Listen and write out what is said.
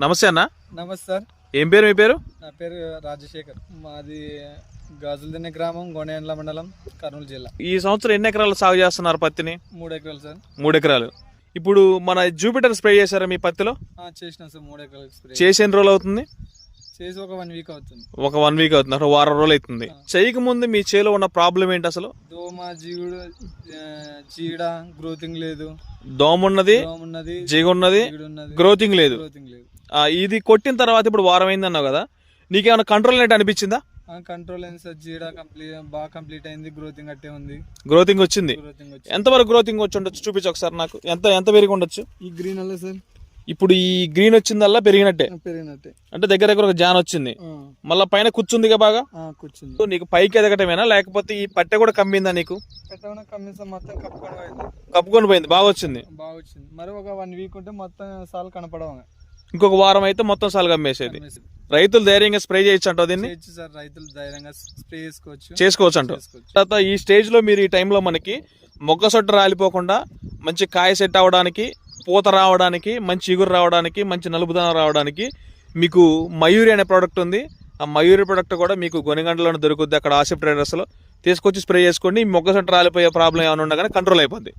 నమస్తే అన్న. నమస్తే సార్. ఏం పేరు మీ పేరు? నా పేరు రాజశేఖర్. మాది గాజులదిన్నె గ్రామం గోనేండ్ల మండలం కర్నూలు జిల్లా. ఈ సంవత్సరం ఎన్ని ఎకరాలు సాగు చేస్తున్నారు పత్తిని? మూడు ఎకరాలు సార్. మూడు ఎకరాలు. ఇప్పుడు మన జూపిటర్ స్ప్రే చేశారా మీ పత్తిలో? చేసినాం సార్ మూడు ఎకరాలు స్ప్రే. చేసి ఎన్ని రోజులు అవుతుంది? చేసి ఒక వన్ వీక్ అవుతుంది. ఒక వన్ వీక్ అవుతుంది అక్కడ వారం రోజులు అవుతుంది. చేయక ముందు మీ చేలో ఉన్న ప్రాబ్లం ఏంటి అసలు? దోమ జీవుడు చీడ గ్రోతింగ్ లేదు. దోమ ఉన్నది ఉన్నది జిగ ఉన్నది. గ్రోతింగ్ లేదు. గ్రోతింగ్ లేదు. ఇది కొట్టిన తర్వాత ఇప్పుడు వారం అయింది అన్నావు కదా నీకేమైనా కంట్రోల్ అయినట్టు అనిపించిందా? కంట్రోల్ అయింది సార్ చీడ కంప్లీట్ బాగా కంప్లీట్ అయింది గ్రోతింగ్ అట్టే ఉంది. గ్రోతింగ్ వచ్చింది? వచ్చి ఎంతవరకు గ్రోతింగ్ వచ్చి ఉండొచ్చు? చూపించు ఒకసారి నాకు. ఎంత ఎంత పెరిగి ఉండొచ్చు? ఈ గ్రీన్ అల్ల సార్. ఇప్పుడు ఈ గ్రీన్ వచ్చిందల్లా పెరిగినట్టే? పెరిగినట్టే. అంటే దగ్గర దగ్గర ఒక జాన్ వచ్చింది. మళ్ళీ పైన కూర్చుందిగా బాగా? కూర్చుంది. నీకు పైకి ఎదగటమేనా? లేకపోతే ఈ పట్టె కూడా కమ్మిందా నీకు? పెట్టమని కమ్మీసం మొత్తం కప్పుకొని పోయింది. కప్పుకొని పోయింది. బాగా వచ్చింది. బాగా వచ్చింది. మరి ఒక వన్ వీక్ ఉంటే మొత్తం సార్లు కనపడవు. ఇంకొక వారం అయితే మొత్తం సాలు కమ్మేసేది రైతులు ధైర్యంగా స్ప్రే చేయొచ్చు అంటావు దీన్ని? చేయొచ్చు సార్ రైతులు ధైర్యంగా స్ప్రే చేసుకోవచ్చు. చేసుకోవచ్చు అంటావు. చేసుకోవచ్చు. తర్వాత ఈ స్టేజ్లో మీరు ఈ టైంలో మనకి మొగ్గ సొట్ట రాలిపోకుండా మంచి కాయ సెట్ అవ్వడానికి పూత రావడానికి మంచి ఇగురు రావడానికి మంచి నలుపుదనం రావడానికి మీకు మయూరి అనే ప్రోడక్ట్ ఉంది. ఆ మయూరి ప్రోడక్ట్ కూడా మీకు గొనిగంటలోనే దొరుకుద్ది అక్కడ ఆసిప్ ట్రేడర్స్లో తీసుకొచ్చి స్ప్రే చేసుకోండి. మొగ్గ సొట్ట రాలిపోయే ప్రాబ్లం ఏమైనా ఉన్నా కానీ కంట్రోల్ అయిపోద్ది.